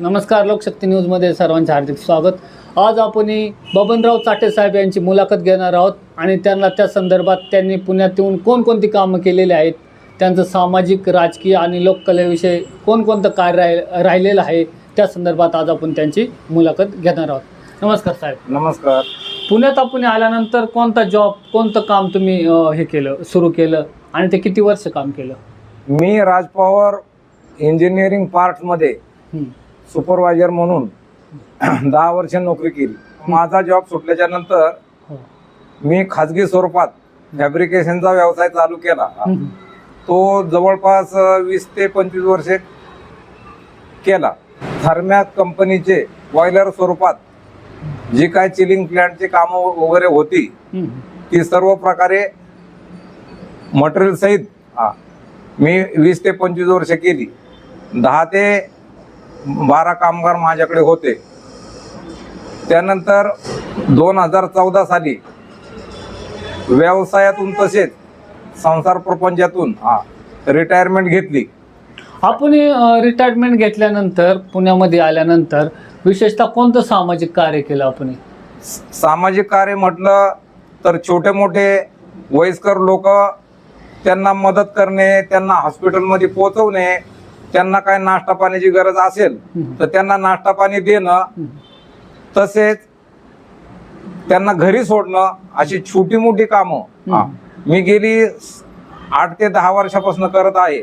नमस्कार लोकशक्ती न्यूजमध्ये सर्वांचे हार्दिक स्वागत. आज आपण बबनराव चाटे साहेब यांची मुलाखत घेणार आहोत आणि त्यांना त्या संदर्भात त्यांनी पुण्यात येऊन कोणकोणती कामं केलेली आहेत त्यांचं सामाजिक राजकीय आणि लोककलेविषयी कोणकोणतं कार्य राहि राहिलेलं आहे त्या संदर्भात आज आपण त्यांची मुलाखत घेणार आहोत. नमस्कार साहेब. नमस्कार. पुण्यात आपण आल्यानंतर कोणता जॉब कोणतं काम तुम्ही हे केलं सुरू केलं आणि ते किती वर्ष काम केलं? मी राज पॉवर इंजिनिअरिंग पार्ट्समध्ये हं. सुपरवायझर म्हणून दहा वर्ष नोकरी केली माझा जॉब सुटल्याच्या नंतर हो. मी खाजगी स्वरूपात फॅब्रिकेशनचा व्यवसाय चालू केला. तो जवळपास वीस ते पंचवीस वर्षे केला थर्मॅक कंपनीचे बॉयलर स्वरूपात जी काय चिलिंग प्लॅन्टची कामं वगैरे होती. ती सर्व प्रकारे मटेरियल सहित मी वीस ते पंचवीस वर्ष केली दहा ते बारा कामगार माझ्याकडे होते. त्यानंतर दोन हजार चौदा साली व्यवसायातून तसेच संसार प्रपंचातून हा रिटायरमेंट घेतली. आपण रिटायरमेंट घेतल्यानंतर पुण्यामध्ये आल्यानंतर विशेषतः कोणतं सामाजिक कार्य केलं आपण? सामाजिक कार्य म्हटलं तर छोटे मोठे वयस्कर लोक त्यांना मदत करणे त्यांना हॉस्पिटलमध्ये पोहोचवणे त्यांना काय नाश्ता पाण्याची गरज असेल तर त्यांना नाश्ता पाणी देणं तसेच त्यांना घरी सोडणं अशी छोटी मोठी कामं. मी गेली आठ ते दहा वर्षापासून करत आहे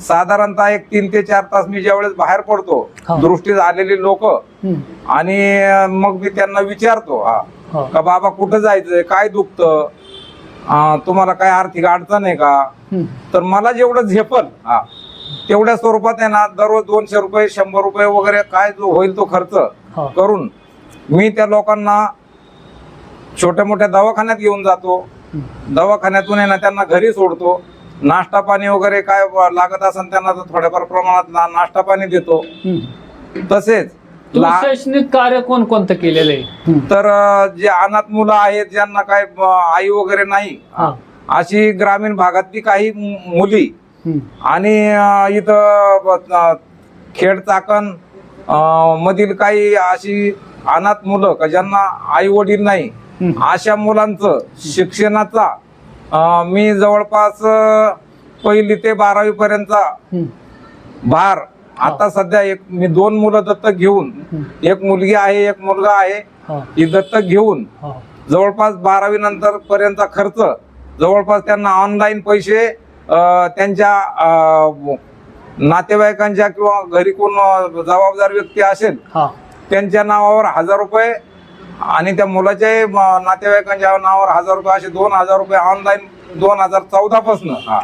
साधारणतः एक तीन ते चार तास मी ज्यावेळेस बाहेर पडतो हा. दृष्टीस आलेली लोक. आणि मग मी त्यांना विचारतो हा हो. का बाबा कुठं जायचंय काय दुखतं तुम्हाला काय आर्थिक अडचण आहे का. तर मला जेवढं झेपल हा तेवढ्या स्वरूपात आहे ना दररोज दोनशे रुपये शंभर रुपये वगैरे काय जो होईल तो खर्च. करून मी त्या लोकांना छोट्या मोठ्या दवाखान्यात घेऊन जातो. दवाखान्यातून आहे ना त्यांना घरी सोडतो नाश्ता पाणी वगैरे काय लागत असेल त्यांना थोड्याफार प्रमाणात नाश्ता पाणी देतो. तसेच शैक्षणिक कार्य कोणकोणतं केलेलं आहे. तर जे अनाथ मुलं आहेत ज्यांना काय आई वगैरे नाही. अशी ग्रामीण भागातली काही मुली. आणि इथं खेड चाकण मधील काही अशी अनाथ मुलं का ज्यांना आई वडील नाही. अशा मुलांचं शिक्षणाचा मी जवळपास पहिली ते बारावी पर्यंतचा हं. भार आता सध्या एक मी दोन मुलं दत्तक घेऊन. एक मुलगी आहे एक मुलगा आहे हा. दत्तक घेऊन. जवळपास बारावी नंतर पर्यंतचा खर्च जवळपास त्यांना ऑनलाईन पैसे त्यांच्या नातेवाईकांच्या किंवा घरी कोण जबाबदार व्यक्ती असेल. त्यांच्या नावावर हजार रुपये आणि त्या मुलाच्याही नातेवाईकांच्या नावावर हजार रुपये असे दोन हजार रुपये ऑनलाईन दोन हजार चौदा पासन हा.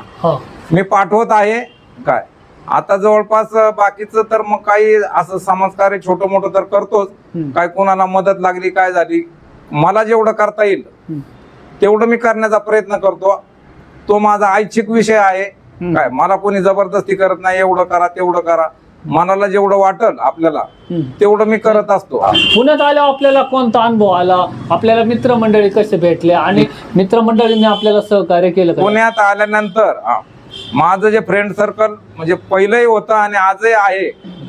मी पाठवत आहे काय आता जवळपास बाकीचं तर मग काही असं समाजकार्य छोटं मोठं तर करतोच. काय कोणाला मदत लागली काय झाली मला जेवढं करता येईल. तेवढं मी करण्याचा प्रयत्न करतो तो माझा ऐच्छिक विषय आहे. काय मला कोणी जबरदस्ती करत नाही एवढं करा तेवढं करा. मनाला जेवढं वाटल आपल्याला. तेवढं मी करत असतो. पुण्यात आल्यावर आपल्याला कोणता अनुभव आला? आपल्याला मित्रमंडळी कसे भेटले? आणि मित्रमंडळींनी आपल्याला सहकार्य केलं पुण्यात आल्यानंतर माझं जे फ्रेंड सर्कल म्हणजे पहिलंही होतं आणि आजही आहे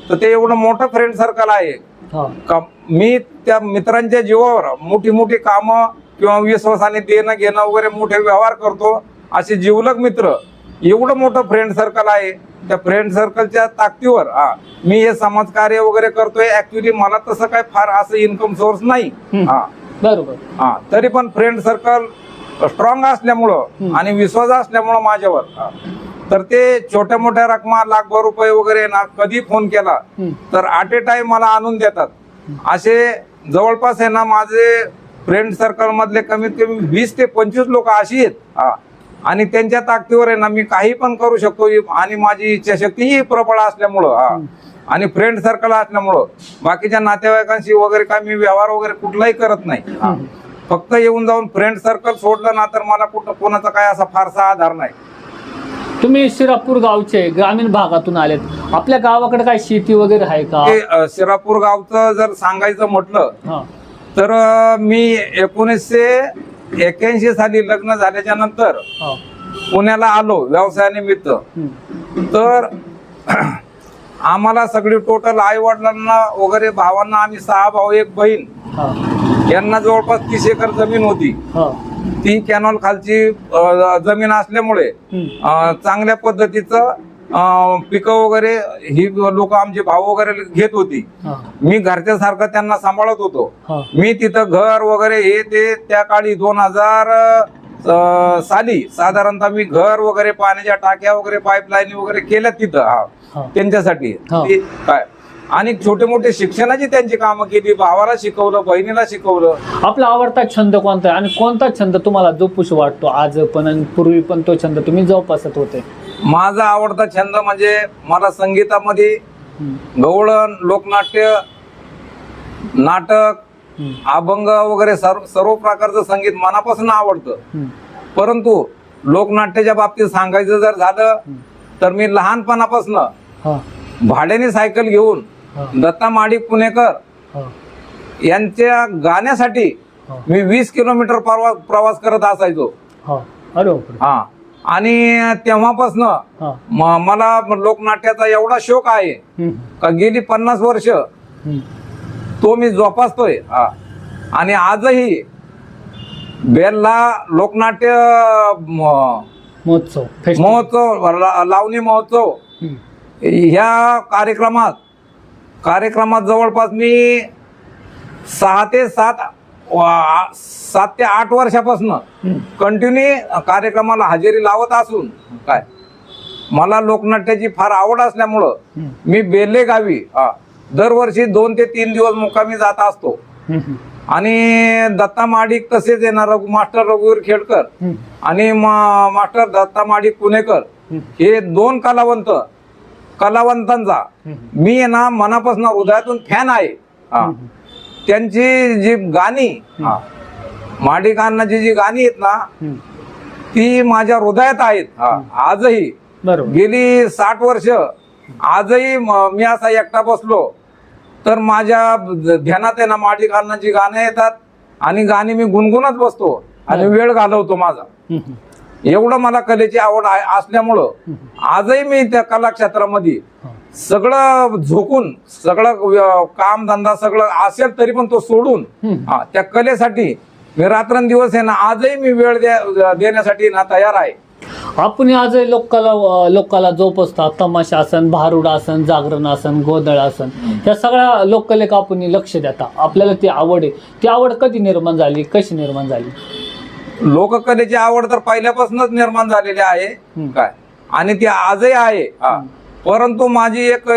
तर ते एवढं मोठं फ्रेंड सर्कल आहे. का मी त्या मित्रांच्या जीवावर मोठी मोठी कामं किंवा विश्वासाने देणं घेणं वगैरे मोठे व्यवहार करतो. असे जिवलग मित्र एवढं मोठं फ्रेंड सर्कल आहे त्या फ्रेंड सर्कलच्या ताकदीवर हा मी हे समाजकार्य वगैरे करतोय ऍक्च्युली मला तसं काय फार असं इन्कम सोर्स नाही. हा बरोबर हा तरी पण फ्रेंड सर्कल स्ट्रॉंग असल्यामुळं. आणि विश्वास असल्यामुळं माझ्यावर. तर ते छोट्या मोठ्या रकमा लाखभर रुपये वगैरे ना कधी फोन केला. तर ॲट ए टाइम मला आणून देतात असे जवळपास आहे ना माझे फ्रेंड सर्कल मधले कमीत कमी वीस ते पंचवीस लोक अशी आहेत. आणि त्यांच्या ताकदीवर आहे ना मी काही पण करू शकतो. आणि माझी इच्छाशक्तीही प्रबळ असल्यामुळं हा. आणि फ्रेंड सर्कल असल्यामुळं. बाकीच्या नातेवाईकांशी वगैरे काय मी व्यवहार वगैरे कुठलाही करत नाही. हा. फक्त येऊन जाऊन फ्रेंड सर्कल सोडलं ना तर मला कुठं कोणाचा काय असा फारसा आधार नाही. तुम्ही शिरापूर गावचे ग्रामीण भागातून आलेत. आपल्या गावाकडे काय शेती वगैरे आहे का? शिरापूर गावचं जर सांगायचं म्हटलं हा. तर मी एकोणीसशे एक्याऐंशी साली लग्न झाल्याच्यानंतर हा. पुण्याला आलो व्यवसायानिमित्त. तर आम्हाला सगळी टोटल आई वडिलांना वगैरे भावांना आम्ही सहा भाऊ एक बहीण. हा. यांना जवळपास तीस एकर जमीन होती. हा. ती कॅनॉल खालची जमीन असल्यामुळे चांगल्या पद्धतीचं पिकं वगैरे ही लोक आमचे भाऊ वगैरे घेत होती. मी घरच्या सारखं त्यांना सांभाळत होतो. मी तिथं घर वगैरे हे ते त्या काळी दोन हजार साली साधारणतः मी घर वगैरे पाण्याच्या टाक्या वगैरे पाईपलाईन वगैरे केल्या तिथं त्यांच्यासाठी. काय? आणि छोटे मोठे शिक्षणाची त्यांची कामं केली भावाला शिकवलं बहिणीला शिकवलं. आपला आवडता छंद कोणता आणि कोणता छंद तुम्हाला जोपूस वाटतो आज पण पूर्वी पण तो छंद तुम्ही जोपासत होते? माझा आवडता छंद म्हणजे मला संगीतामध्ये. गवळण लोकनाट्य नाटक. अभंग वगैरे सर्व सर्व प्रकारचं संगीत मनापासून आवडतं. परंतु लोकनाट्याच्या बाबतीत सांगायचं जर झालं तर मी लहानपणापासून भाड्याने सायकल घेऊन दत्ता माडिक पुणेकर यांच्या गाण्यासाठी मी वीस किलोमीटर प्रवास करत असायचो हा आणि तेव्हापासनं मला लोकनाट्याचा एवढा शोक आहे. का गेली पन्नास वर्ष. तो मी जोपासतोय हा आणि आजही बेलला लोकनाट्य महोत्सव. महोत्सव लावणी महोत्सव. ह्या कार्यक्रमात कार्यक्रमात जवळपास मी सहा ते सात सात ते आठ वर्षापासून. कंटिन्यू कार्यक्रमाला हजेरी लावत असून काय मला लोकनाट्याची फार आवड असल्यामुळं. मी बेल्ले गावी दरवर्षी दोन ते तीन दिवस मुक्कामी जात असतो. आणि दत्ता माडिक तसेच येणार रघु मास्टर रघुवीर खेडकर. आणि मास्टर दत्ता माडिक पुणेकर. हे दोन कलावंत कलावंतांचा. मी ना मनापासून हृदयातून फॅन आहे. त्यांची जी गाणी माडिकांनाची जी गाणी आहेत ना. ती माझ्या हृदयात आहेत. आजही. गेली साठ वर्ष. आजही म- असा एकटा बसलो. तर माझ्या ध्यानात आहे ना माडिकांनाची गाणी येतात आणि गाणी मी गुणगुणत बसतो आणि वेळ घालवतो माझा. एवढं मला कलेची आवड असल्यामुळं आजही मी त्या कला क्षेत्रामध्ये. सगळं झोकून सगळं काम धंदा सगळं असेल तरी पण तो सोडून. हा, त्या कलेसाठी मी रात्रंदिवस आहे ना आजही मी वेळ देण्यासाठी ना तयार आहे. आपण आज लोककला लोककला जोपासतात तमाशा आसन भारुड आसन जागरण आसन गोंधळ आसन या सगळ्या लोककलेक आपण लक्ष देता. आपल्याला ती आवड आहे. ती आवड कधी निर्माण झाली कशी निर्माण झाली? लोककलेची आवड तर पहिल्यापासूनच निर्माण झालेली आहे. काय? आणि ती आजही आहे. हा. परंतु माझी एक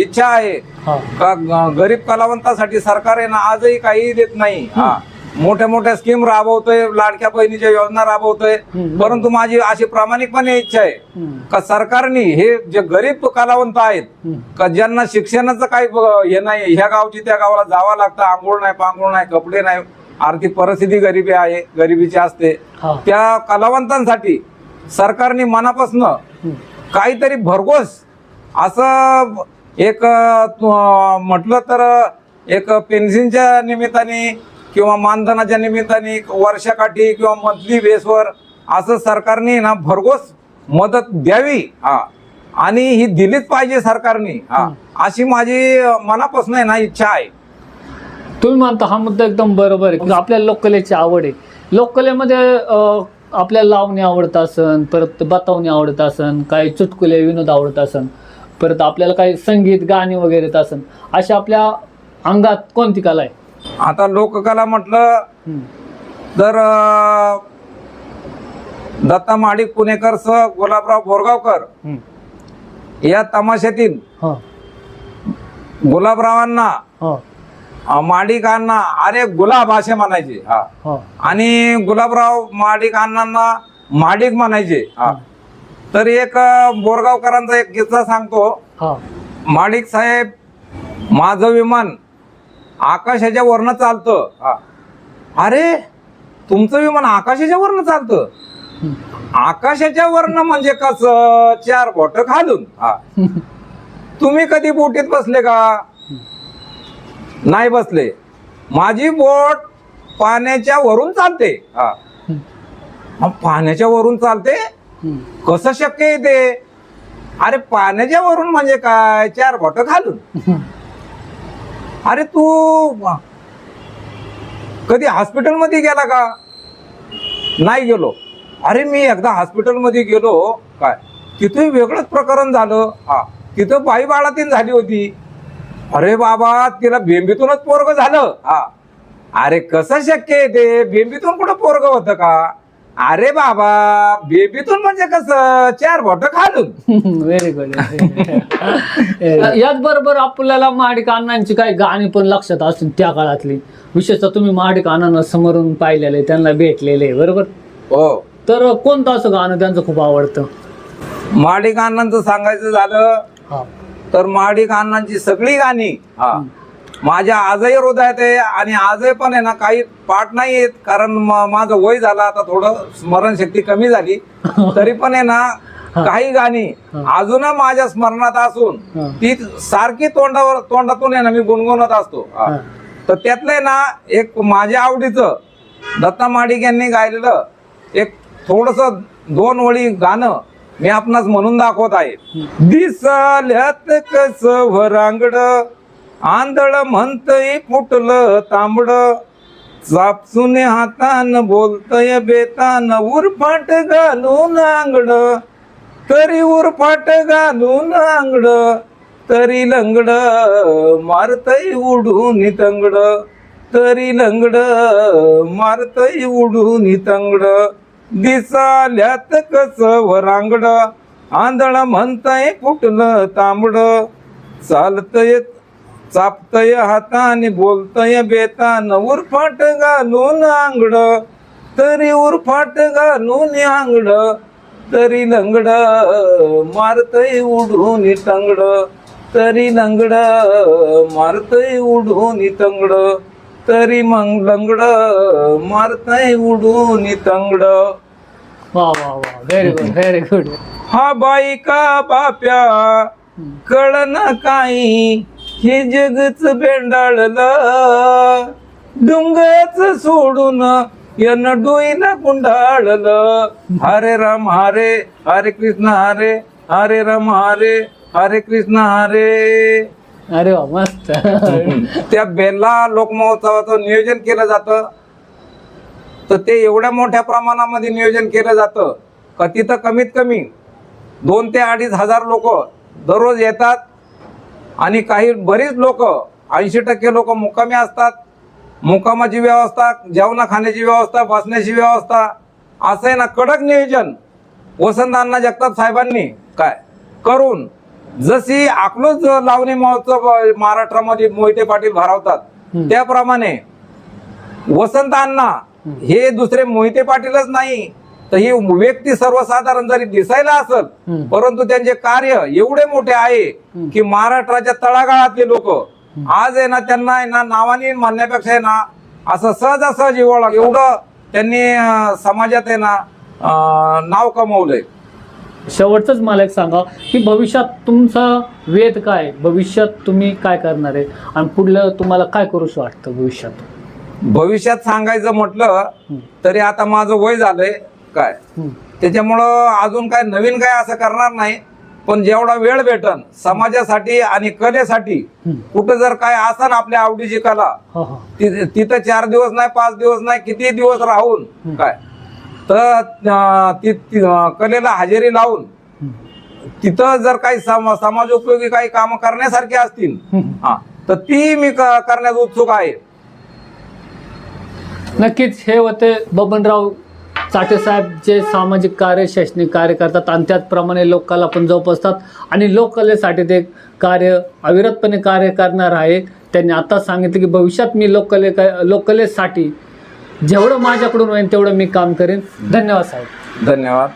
इच्छा आहे का गरीब कलावंतासाठी सरकार आहे ना आजही काही देत नाही हा मोठ्या मोठ्या स्कीम राबवतोय लाडक्या बहिणीच्या योजना राबवतोय. परंतु माझी अशी प्रामाणिकपणे इच्छा आहे. का सरकारने हे जे गरीब कलावंत आहेत. का ज्यांना शिक्षणाचं काही हे नाही ह्या गावची त्या गावाला जावं लागतं आंघोळ नाही पांघोळ नाही कपडे नाही आर्थिक परिस्थिती गरिबी आहे गरिबीची असते त्या कलावंतांसाठी सरकारने मनापासून. काहीतरी भरघोस असं एक म्हटलं तर एक पेन्शनच्या निमित्ताने किंवा मानधनाच्या निमित्ताने वर्षाकाठी किंवा मंथली बेसवर असं सरकारने ना भरघोस मदत द्यावी. हा. आणि ही दिलीच पाहिजे सरकारने. हा. अशी माझी मनापासून आहे ना इच्छा आहे. तुम्ही म्हणता हा मुद्दा एकदम बरोबर आहे. आपल्याला लोककलेची आवड आहे. लोककलेमध्ये आपल्याला लावणी आवडत असन परत बतावणी आवडत असन काही चुटकुले विनोद आवडत असन परत आपल्याला काही संगीत गाणी वगैरे येत असन अशा आपल्या अंगात कोणती कला आहे आता लोककला म्हटलं. तर अं, दत्ता माडिक पुणेकर सह गुलाबराव बोरगावकर. या तमाशातील हा गुलाबरावांना हा माडिकांना अरे गुलाब असे म्हणायचे हा. हा. आणि गुलाबराव माडिक अण्णांना माडिक म्हणायचे हा. तर एक बोरगावकरांचा एक किस्सा सांगतो. हा. माडिक साहेब माझं विमान आकाशाच्या वरनं चालतं हा. अरे तुमचं विमान आकाशाच्या वरनं चालतं. आकाशाच्या वरनं म्हणजे कसं? चार बोट खालून हा. तुम्ही कधी बोटीत बसले का? नाही बसले. माझी बोट पाण्याच्या वरून चालते. हा. मग पाण्याच्या वरून चालते? कसं शक्य आहे ते? अरे पाण्याच्या वरून म्हणजे काय? चार बोट घालून. अरे तू कधी हॉस्पिटलमध्ये गेला का? नाही गेलो. अरे मी एकदा हॉस्पिटलमध्ये गेलो. काय? तिथे वेगळंच प्रकरण झालं. हा. तिथं बाई बाळातीन झाली होती. अरे बाबा तिला बेंबीतूनच पोरग झालं. हा. अरे कसं शक्य आहे ते? बेंबीतून कुठं पोरग होतं का? अरे बाबा बेबीतून म्हणजे कसं? चार बोट खालून. व्हेरी गुड याचबरोबर आपल्याला महाडिक अण्णांची काही गाणी पण लक्षात असतील त्या काळातली. विशेषतः तुम्ही महाडिक अण्णांना समोरून पाहिलेले त्यांना भेटलेले आहे, बरोबर? हो. तर कोणतं असं गाणं त्यांचं खूप आवडतं? माडिक अण्णांचं सांगायचं झालं हा. तर माडिक अण्णांची सगळी गाणी हा. माझ्या आजही हृदयात आहे आणि आजही पण आहे ना काही पाठ नाही येत कारण माझं वय झालं आता थोडं स्मरणशक्ती कमी झाली. तरी पण आहे ना काही गाणी अजून माझ्या स्मरणात असून. ती सारखी तोंडावर तोंडातून आहे ना मी गुणगुणत असतो. तर त्यातलं ना एक माझ्या आवडीचं दत्ता माडिक यांनी गायलेलं एक थोडस दोन ओळी गाणं मी आपणास म्हणून दाखवत आहे. दिसाल्यात कस वरांगड आंधळ म्हणतय फुटलं तांबड. चापसून हातान बोलतय बेतान उरफाट घालून आंगड. तरी उरफाट घालून आंगड तरी लंगड मारतय उडून तंगड. तरी लंगड मारतय उडून तंगड. दिसाल्यात कस वरांगड. आंधळ म्हणताय फुटलं तांबड. चालतय चापतय हाताने बोलतय बेतान. उरफाट घालून आंगड. तरी उरफाट घालून आंगड. तरी लंगड मारतय उडून तंगड तरी लंगड मारतय उडून तंगड तरी मग लंगड मारतय उडून तंगड वा वा वा. व्हेरी गुड व्हेरी गुड हा बाई का बाप्या कळन काही हे जगच बेंडाळलं. डुंगच सोडून यन डोईला गुंडाळलं हरे राम हरे हरे कृष्ण हरे हरे राम हरे हरे कृष्ण हरे. अरे वा मस्त. त्या बेल्ला लोकमहोत्सवाचं नियोजन केलं जातं. तर ते एवढ्या मोठ्या प्रमाणामध्ये नियोजन केलं जातं का तिथं कमीत कमी दोन ते अडीच हजार लोक दररोज येतात आणि काही बरीच लोक ऐंशी टक्के लोक मुक्कामी असतात मुक्कामाची व्यवस्था जेवणा खाण्याची व्यवस्था बसण्याची व्यवस्था असं आहे ना कडक नियोजन वसंत अण्णा जगताप साहेबांनी काय करून जशी अकलूज लावणी महोत्सव महाराष्ट्रामध्ये मोहिते पाटील भरवतात. त्याप्रमाणे वसंत अण्णा हे दुसरे मोहिते पाटीलच नाही. तर ही व्यक्ती सर्वसाधारण जरी दिसायला असल. परंतु त्यांचे कार्य एवढे मोठे आहे की महाराष्ट्राच्या तळागाळातले लोक आज आहे ना त्यांना आहे ना नावाने म्हणण्यापेक्षा आहे ना असं सहजासहजी ओळख एवढं त्यांनी समाजात आहे ना नाव कमवलंय. शेवटचंच मला एक सांगा की भविष्यात तुमचा वेध काय? भविष्यात तुम्ही काय करणार आहे? आणि पुढलं तुम्हाला काय करूशी वाटतं भविष्यात? भविष्यात सांगायचं म्हटलं. तरी आता माझं वय झालंय काय. त्याच्यामुळं अजून काय नवीन काय असं करणार नाही पण जेवढा वेळ भेटन समाजासाठी आणि कलेसाठी. कुठं जर काय असन आपल्या आवडीची कला तिथं चार दिवस नाही पाच दिवस नाही किती दिवस राहून काय तर ति- कलेला हजेरी लावून. तिथं जर काही सम- समाज उपयोगी काही कामं करण्यासारखी असतील. हा तर ती मी करण्यास उत्सुक आहे नक्कीच हे होते बबनराव चाटे साहेब जे सामाजिक कार्य शैक्षणिक कार्य करतात आणि त्याचप्रमाणे लोककला पण जोपासतात. आणि लोककलेसाठी ते कार्य अविरतपणे कार्य करणार आहे. त्यांनी आता सांगितलं की भविष्यात मी लोककले लोककलेसाठी जेवढं माझ्याकडून होईल तेवढं मी काम करेन. धन्यवाद साहेब. धन्यवाद.